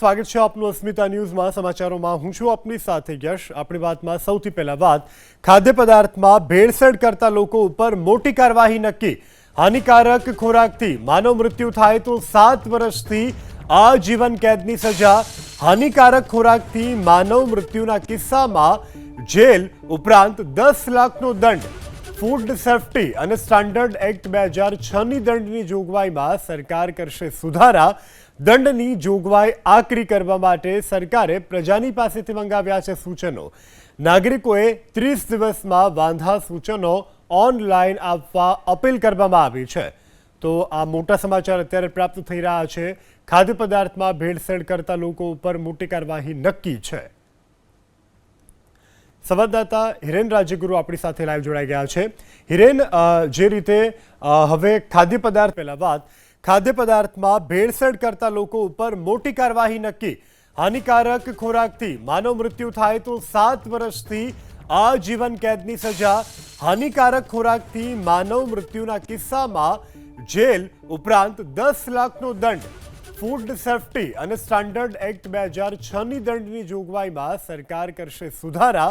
સ્વાગત છે આપનું અસ્મિતા ન્યૂઝમાં સમાચારોમાં. હું છું આપની સાથે યશ. આપણી વાતમાં સૌથી પહેલા વાત, ખાદ્ય પદાર્થમાં ભેળસેળ કરતા લોકો ઉપર મોટી કાર્યવાહી નક્કી. હાનિકારક ખોરાકથી માનવ મૃત્યુ થાય તો સાત વર્ષથી આજીવન કેદની સજા. હાનિકારક ખોરાકથી માનવ મૃત્યુના કિસ્સામાં જેલ ઉપરાંત દસ લાખનો દંડ. ફૂડ સેફ્ટી અને સ્ટાન્ડર્ડ એક્ટ બે હજાર છની દંડની જોગવાઈમાં સરકાર કરશે સુધારા. દંડની જોગવાઈ આકરી કરવા માટે સરકારે પ્રજાની પાસેથી મંગાવ્યા છે સૂચનો. નાગરિકોએ ત્રીસ દિવસમાં વાંધા સૂચનો ઓનલાઈન આપવા અપીલ કરવામાં આવી છે. તો આ મોટા સમાચાર અત્યારે પ્રાપ્ત થઈ રહ્યા છે. ખાદ્ય પદાર્થમાં ભેળસેળ કરતા લોકો ઉપર મોટી કાર્યવાહી નક્કી છે. સંવાદદાતા હિરેન રાજ્યગુરુ આપણી સાથે લાઈવ જોડાઈ ગયા છે. હિરેન જે રીતે હવે ખાદ્ય પદાર્થ, પહેલા વાત, ખાદ્ય પદાર્થમાં ભેળસેળ કરતા લોકો ઉપર મોટી કાર્યવાહી નક્કી. હાનિકારક ખોરાકથી માનવ મૃત્યુ થાય તો સાત વર્ષથી આજીવન કેદની સજા. હાનિકારક ખોરાકથી માનવ મૃત્યુના કિસ્સામાં જેલ ઉપરાંત દસ લાખનો દંડ. ફૂડ સેફ્ટી અને સ્ટાન્ડર્ડ એક્ટ બે હજાર છની દંડની જોગવાઈમાં સરકાર કરશે સુધારા.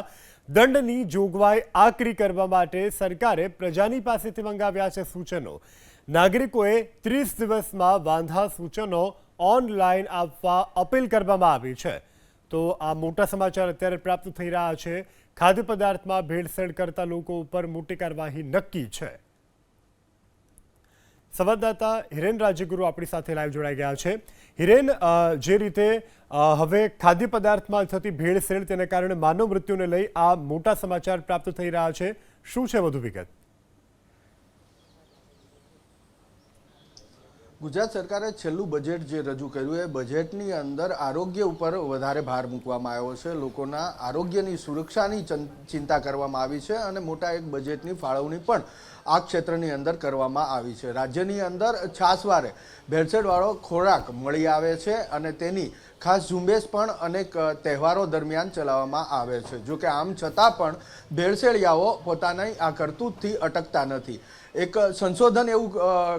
દંડની જોગવાઈ આકરી કરવા માટે સરકારે પ્રજાની પાસેથી મંગાવ્યા છે સૂચનો. નાગરિકોએ ત્રીસ દિવસમાં વાંધા સૂચનો ઓનલાઈન આપવા અપીલ કરવામાં આવી છે. તો આ મોટા સમાચાર અત્યારે પ્રાપ્ત થઈ રહ્યા છે. ખાદ્ય પદાર્થમાં ભેળસેળ કરતા લોકો ઉપર મોટી કાર્યવાહી નક્કી છે. સંવાદદાતા હિરેન રાજ્યગુરુ આપણી સાથે લાઈવ જોડાઈ ગયા છે. હિરેન જે રીતે હવે ખાદ્ય પદાર્થમાં થતી ભેળસેળ તેને કારણે માનવ મૃત્યુને લઈ આ મોટા સમાચાર પ્રાપ્ત થઈ રહ્યા છે. શું છે વધુ વિગત? ગુજરાત સરકારે છેલ્લું બજેટ જે રજૂ કર્યું એ બજેટની અંદર આરોગ્ય ઉપર વધારે ભાર મૂકવામાં આવ્યો છે. લોકોના આરોગ્યની સુરક્ષાની ચિંતા કરવામાં આવી છે અને મોટા એક બજેટની ફાળવણી પણ આ ક્ષેત્રની અંદર કરવામાં આવી છે. રાજ્યની અંદર છાસવારે ભેળસેળવાળો ખોરાક મળી આવે છે અને તેની ખાસ ઝુંબેશ પણ અનેક તહેવારો દરમિયાન ચલાવવામાં આવે છે. જો કે આમ છતાં પણ ભેળસેળિયાઓ પોતાની આ કરતૂતથી અટકતા નથી. એક સંશોધન એવું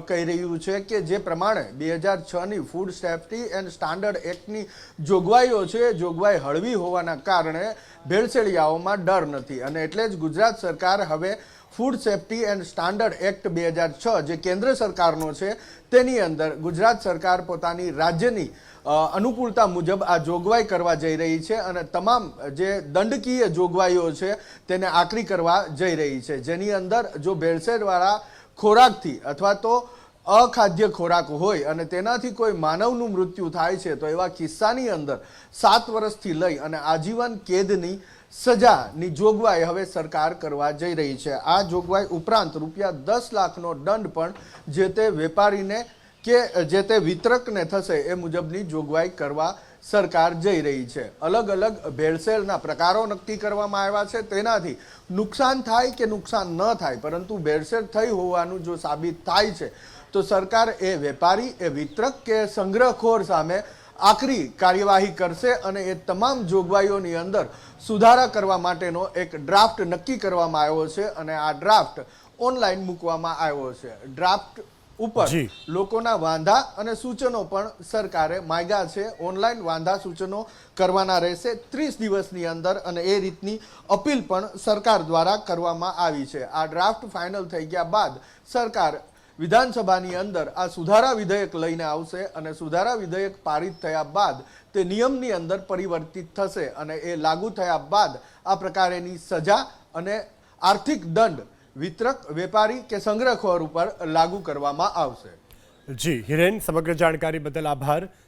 કહી રહ્યું છે કે જે પ્રમાણે બે હજાર છની ફૂડ સેફ્ટી એન્ડ સ્ટાન્ડર્ડ એક્ટની જોગવાઈઓ છે જોગવાઈ હળવી હોવાના કારણે ભેળસેળિયાઓમાં ડર નથી. અને એટલે જ ગુજરાત સરકાર હવે food safety and standard act બે હજાર છ જે કેન્દ્ર સરકારનો છે, તેની અંદર ગુજરાત સરકાર પોતાની રાજ્યની અનુકૂળતા મુજબ આ જોગવાઈ કરવા જઈ રહી છે અને તમામ જે દંડકીય જોગવાઈઓ છે તેને આકરી કરવા જઈ રહી છે. જેની અંદર જો ભેળસેળવાળા ખોરાકથી અથવા તો અખાદ્ય ખોરાક હોય અને તેનાથી કોઈ માનવનું મૃત્યુ થાય છે, તો એવા કિસ્સાની અંદર સાત વર્ષથી લઈ અને આજીવન કેદની સજાની જોગવાઈ હવે સરકાર કરવા જઈ રહી છે. આ જોગવાઈ ઉપરાંત રૂપિયા દસ લાખનો દંડ પણ જે તે વેપારીને કે જે તે વિતરકને થશે એ મુજબની જોગવાઈ કરવા સરકાર જઈ રહી છે. અલગ અલગ ભેળસેળના પ્રકારો નક્કી કરવામાં આવ્યા છે. તેનાથી નુકસાન થાય કે નુકસાન ન થાય, પરંતુ ભેળસેળ થઈ હોવાનું જો સાબિત થાય છે તો સરકાર એ વેપારી એ વિતરક કે સંગ્રહખોર સામે આકરી કાર્યવાહી કરશે અને એ તમામ જોગવાઈઓની અંદર સુધારા કરવા માટેનો એક ડ્રાફ્ટ નક્કી કરવામાં આવ્યો છે અને આ ડ્રાફ્ટ ઓનલાઈન મૂકવામાં આવ્યો છે. ડ્રાફ્ટ ઉપર લોકોના વાંધા અને સૂચનો પણ સરકારે માગ્યા છે. ઓનલાઈન વાંધા સૂચનો કરવાના રહેશે ત્રીસ દિવસની અંદર અને એ રીતની અપીલ પણ સરકાર દ્વારા કરવામાં આવી છે. આ ડ્રાફ્ટ ફાઇનલ થઈ ગયા બાદ સરકાર વિધાનસભાની અંદર આ સુધારા વિધેયક લઈને આવશે અને સુધારા વિધેયક પારિત થયા બાદ તે નિયમની અંદર પરિવર્તિત થશે અને એ લાગુ થયા બાદ આ પ્રકારેની સજા અને આર્થિક દંડ, વિતરક, વેપારી કે સંગ્રહખોર ઉપર લાગુ કરવામાં આવશે. જી, હિરેન, સમગ્ર જાણકારી બદલ આભાર.